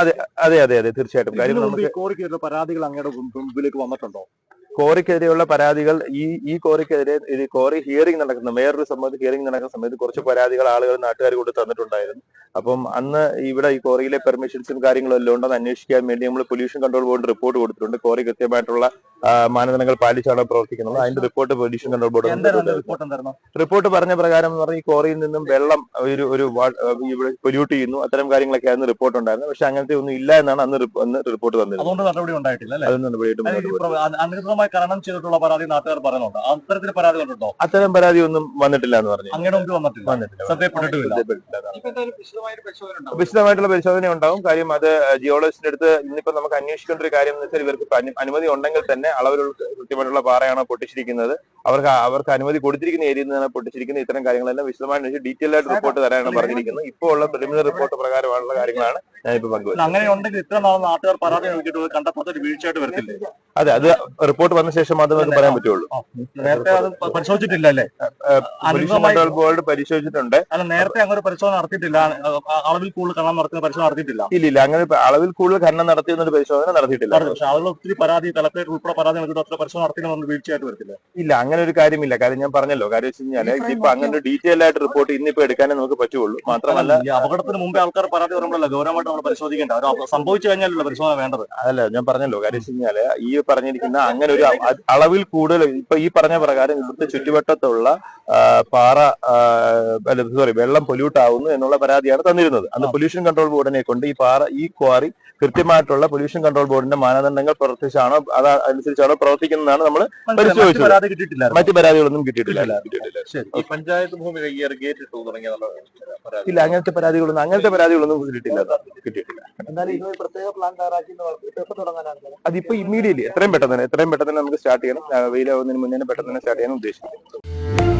അതെ അതെ അതെ അതെ തീർച്ചയായിട്ടും. കാര്യം നമുക്ക് കോറിക്കെതിരെ പരാതികൾ അങ്ങയുടെ മുമ്പിലേക്ക് വന്നിട്ടുണ്ടോ? കോറിക്കെതിരെയുള്ള പരാതികൾ ഈ ഈ കോറിക്കെതിരെ ഇത് കോറി ഹിയറിംഗ് നടക്കുന്ന മേയറുടെ സംബന്ധിച്ച് ഹിയറിംഗ് നടക്കുന്ന സമയത്ത് കുറച്ച് പരാതികൾ ആളുകൾ നാട്ടുകാർ കൊണ്ട് തന്നിട്ടുണ്ടായിരുന്നു. അപ്പം അന്ന് ഇവിടെ ഈ കോറിയിലെ പെർമിഷൻസും കാര്യങ്ങളും എല്ലാം ഉണ്ടെന്ന് അന്വേഷിക്കാൻ വേണ്ടി നമ്മൾ പൊല്യൂഷൻ കൺട്രോൾ ബോർഡ് റിപ്പോർട്ട് കൊടുത്തിട്ടുണ്ട്. കോറി കൃത്യമായിട്ടുള്ള മാനദണ്ഡങ്ങൾ പാലിച്ചാണ് പ്രവർത്തിക്കുന്നത്? അതിന്റെ report pollution control board report പറഞ്ഞ പ്രകാരം എന്ന് പറഞ്ഞാൽ ഈ കോറിയിൽ നിന്നും വെള്ളം ഒരു ഒരു പൊല്യൂട്ട് ചെയ്യുന്നു. അത്തരം കാര്യങ്ങളൊക്കെ ആയിരുന്നു റിപ്പോർട്ട് ഉണ്ടായിരുന്നു. പക്ഷെ അങ്ങനത്തെ ഒന്നും ഇല്ല എന്നാണ് അന്ന് അന്ന് റിപ്പോർട്ട് തന്നത് അതുകൊണ്ട് നടപടി ഉണ്ടായിട്ടില്ല. അനധികൃതമായി ചെയ്തിട്ടുള്ള പരാതി നാട്ടുകാർ പറയുന്നുണ്ട്. അത്തരത്തിൽ പരാതി കണ്ടിട്ടുണ്ടോ അത്തരം പരാതി ഒന്നും വന്നിട്ടില്ല എന്ന് പറഞ്ഞു. അങ്ങനെ വന്നിട്ടില്ല. വന്നിട്ടില്ല. വിശദമായിട്ടുള്ള പരിശോധന ഉണ്ടാവും. കാര്യം അത് ജിയോളജിസ്റ്റിന്റെ അടുത്ത് ഇന്നിപ്പോ നമുക്ക് അന്വേഷിക്കേണ്ട ഒരു കാര്യം എന്ന് വെച്ചാൽ ഇവർക്ക് അനുമതി ഉണ്ടെങ്കിൽ തന്നെ അളവിലുള്ള കൃത്യമായിട്ടുള്ള പാറയാണ് പൊട്ടിച്ചിരിക്കുന്നത്. അവർക്ക് അവർക്ക് അനുമതി കൊടുത്തിരിക്കുന്ന ഏരിയയിൽ നിന്നാണ് പൊട്ടിച്ചിരിക്കുന്നത്. ഇത്തരം കാര്യങ്ങളെല്ലാം വിശദമായി ഡീറ്റെയിൽ ആയിട്ട് റിപ്പോർട്ട് തരാനാണ് പറഞ്ഞിരിക്കുന്നത്. ഇപ്പോൾ ഉള്ള പ്രിലിമിനറി റിപ്പോർട്ട് പ്രകാരമായുള്ള കാര്യങ്ങളാണ് ഞാനിപ്പോ പങ്കുവച്ചത്. അങ്ങനെ ഉണ്ടെങ്കിൽ ഇത്ര നാൾ നാട്ടുകാർ പരാതി നോക്കിയിട്ട് കണ്ടെത്താത്ത ഒരു വീഴ്ചയായിട്ട് വരത്തില്ലേ? അതെ അത് റിപ്പോർട്ട് വന്ന ശേഷം മാത്രമേ നമുക്ക് പറയാൻ പറ്റുള്ളൂ. നേരത്തെ അത് പരിശോധിച്ചിട്ടില്ല അല്ലേ കൺട്രോൾ ബോർഡ് പരിശോധിച്ചിട്ടുണ്ട്. അല്ല നേരത്തെ അങ്ങനെ പരിശോധന നടത്തിയിട്ടില്ല. അളവിൽ കൂടുതൽ ഖനനം നടത്തുന്ന പരിശോധന നടത്തിയിട്ടില്ല. ഇല്ല ഇല്ല അങ്ങനെ അളവിൽ കൂടുതൽ ഖനനം നടത്തിയെന്ന ഒരു പരിശോധന നടത്തിയിട്ടില്ല. നടത്തി. പക്ഷെ ആളുകൾ ഒത്തിരി പരാതി തലപ്പേറ്റ് ഉൾപ്പെടെ പരാതി നൽകിയിട്ട് അത്ര പരിശോധന നടത്തിയെന്ന് വീഴ്ചയായിട്ട് വരത്തില്ല? ഇല്ല അങ്ങനെ ഒരു കാര്യമില്ല. കാര്യം ഞാൻ പറഞ്ഞല്ലോ. കാര്യം വെച്ച് കഴിഞ്ഞാൽ ഇപ്പൊ അങ്ങനെ ഒരു ഡീറ്റെയിൽ ആയിട്ട് റിപ്പോർട്ട് ഇന്നിപ്പോ എടുക്കാനേ നമുക്ക് പറ്റുള്ളൂ. മാത്രമല്ല അപകടത്തിന് മുമ്പേ ആൾക്കാർ പരാതി പറയുമ്പോഴല്ല ഗൗരവമായിട്ട് നമ്മൾ പരിശോധിക്കേണ്ട സംഭവിച്ചു കഴിഞ്ഞാലല്ലോ പരിശോധന വേണ്ടത്? അതല്ല ഞാൻ പറഞ്ഞല്ലോ. കാര്യം വെച്ച് കഴിഞ്ഞാൽ ഈ പറഞ്ഞിരിക്കുന്ന അങ്ങനെ ഒരു അളവിൽ കൂടുതൽ ഇപ്പൊ ഈ പറഞ്ഞ പ്രകാരം ഇവിടുത്തെ ചുറ്റുവട്ടത്തുള്ള പാറ സോറി വെള്ളം പൊല്യൂട്ട് ആവുന്നു എന്നുള്ള പരാതിയാണ് തന്നിരുന്നത്. അന്ന്. പൊല്യൂഷൻ കൺട്രോൾ ബോർഡിനെ കൊണ്ട് ഈ പാറ ഈ ക്വാറി കൃത്യമായിട്ടുള്ള പൊല്യൂഷൻ കൺട്രോൾ ബോർഡിന്റെ മാനദണ്ഡങ്ങൾ പ്രവർത്തിച്ചാണോ അത് അനുസരിച്ചാണോ പ്രവർത്തിക്കുന്നതാണ് നമ്മൾ. പരിശോധിച്ചത്. മറ്റു പരാതികളൊന്നും കിട്ടിയിട്ടില്ല. പഞ്ചായത്ത് ഭൂമി ഗേറ്റ് ഇട്ടു തുടങ്ങിയ പരാതി. ഇല്ല അങ്ങനത്തെ പരാതികളൊന്നും അങ്ങനത്തെ പരാതികളൊന്നും കിട്ടിയിട്ടില്ല. കിട്ടിയിട്ടില്ല. എന്നാലും ഇത് പ്രത്യേക പ്ലാൻ തയ്യാറാക്കി അതിപ്പോ ഇമ്മീഡിയറ്റ്ലി എത്രയും പെട്ടെന്ന് തന്നെ എത്രയും പെട്ടെന്ന് തന്നെ നമുക്ക് സ്റ്റാർട്ട് ചെയ്യണം വെയിലാവുന്നതിന് മുന്നേ പെട്ടെന്ന് തന്നെ സ്റ്റാർട്ട് ചെയ്യാൻ ഉദ്ദേശിക്കുന്നത്